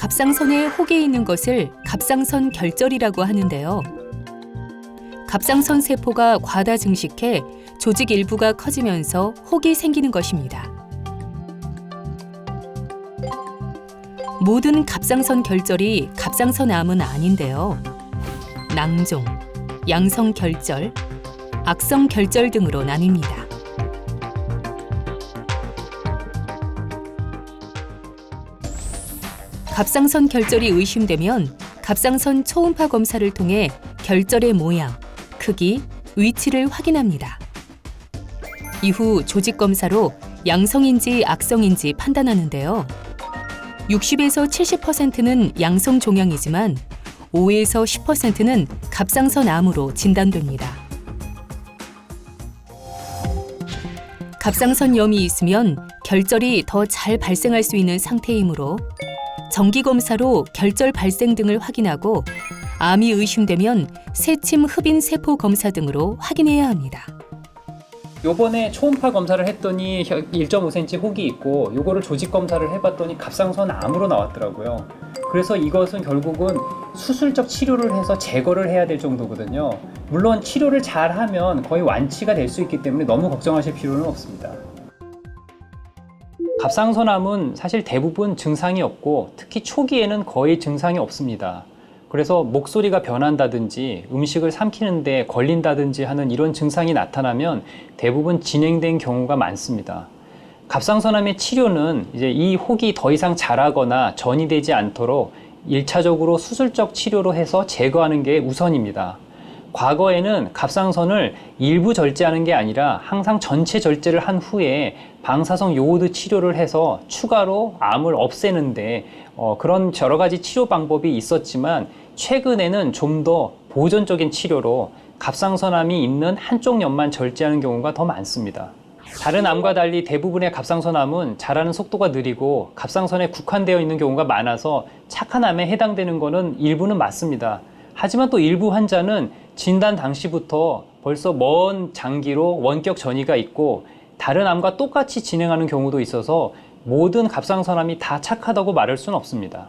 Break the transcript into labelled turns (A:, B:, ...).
A: 갑상선에 혹이 있는 것을 갑상선 결절이라고 하는데요. 갑상선 세포가 과다 증식해 조직 일부가 커지면서 혹이 생기는 것입니다. 모든 갑상선 결절이 갑상선 암은 아닌데요. 낭종, 양성 결절, 악성 결절 등으로 나뉩니다. 갑상선 결절이 의심되면 갑상선 초음파 검사를 통해 결절의 모양, 크기, 위치를 확인합니다. 이후 조직 검사로 양성인지 악성인지 판단하는데요. 60에서 70%는 양성 종양이지만 5에서 10%는 갑상선 암으로 진단됩니다. 갑상선염이 있으면 결절이 더 잘 발생할 수 있는 상태이므로 정기 검사로 결절 발생 등을 확인하고 암이 의심되면 세침 흡인 세포 검사 등으로 확인해야 합니다.
B: 요번에 초음파 검사를 했더니 1.5cm 혹이 있고 요거를 조직 검사를 해봤더니 갑상선 암으로 나왔더라고요. 그래서 이것은 결국은 수술적 치료를 해서 제거를 해야 될 정도거든요. 물론 치료를 잘 하면 거의 완치가 될 수 있기 때문에 너무 걱정하실 필요는 없습니다. 갑상선암은 사실 대부분 증상이 없고 특히 초기에는 거의 증상이 없습니다. 그래서 목소리가 변한다든지 음식을 삼키는데 걸린다든지 하는 이런 증상이 나타나면 대부분 진행된 경우가 많습니다. 갑상선암의 치료는 이제 이 혹이 더 이상 자라거나 전이 되지 않도록 일차적으로 수술적 치료로 해서 제거하는 게 우선입니다. 과거에는 갑상선을 일부 절제하는 게 아니라 항상 전체 절제를 한 후에 방사성 요오드 치료를 해서 추가로 암을 없애는데 어, 그런 여러 가지 치료 방법이 있었지만 최근에는 좀 더 보존적인 치료로 갑상선암이 있는 한쪽 옆만 절제하는 경우가 더 많습니다. 다른 암과 달리 대부분의 갑상선암은 자라는 속도가 느리고 갑상선에 국한되어 있는 경우가 많아서 착한 암에 해당되는 것은 일부는 맞습니다. 하지만 또 일부 환자는 진단 당시부터 벌써 먼 장기로 원격 전이가 있고 다른 암과 똑같이 진행하는 경우도 있어서 모든 갑상선암이 다 착하다고 말할 수는 없습니다.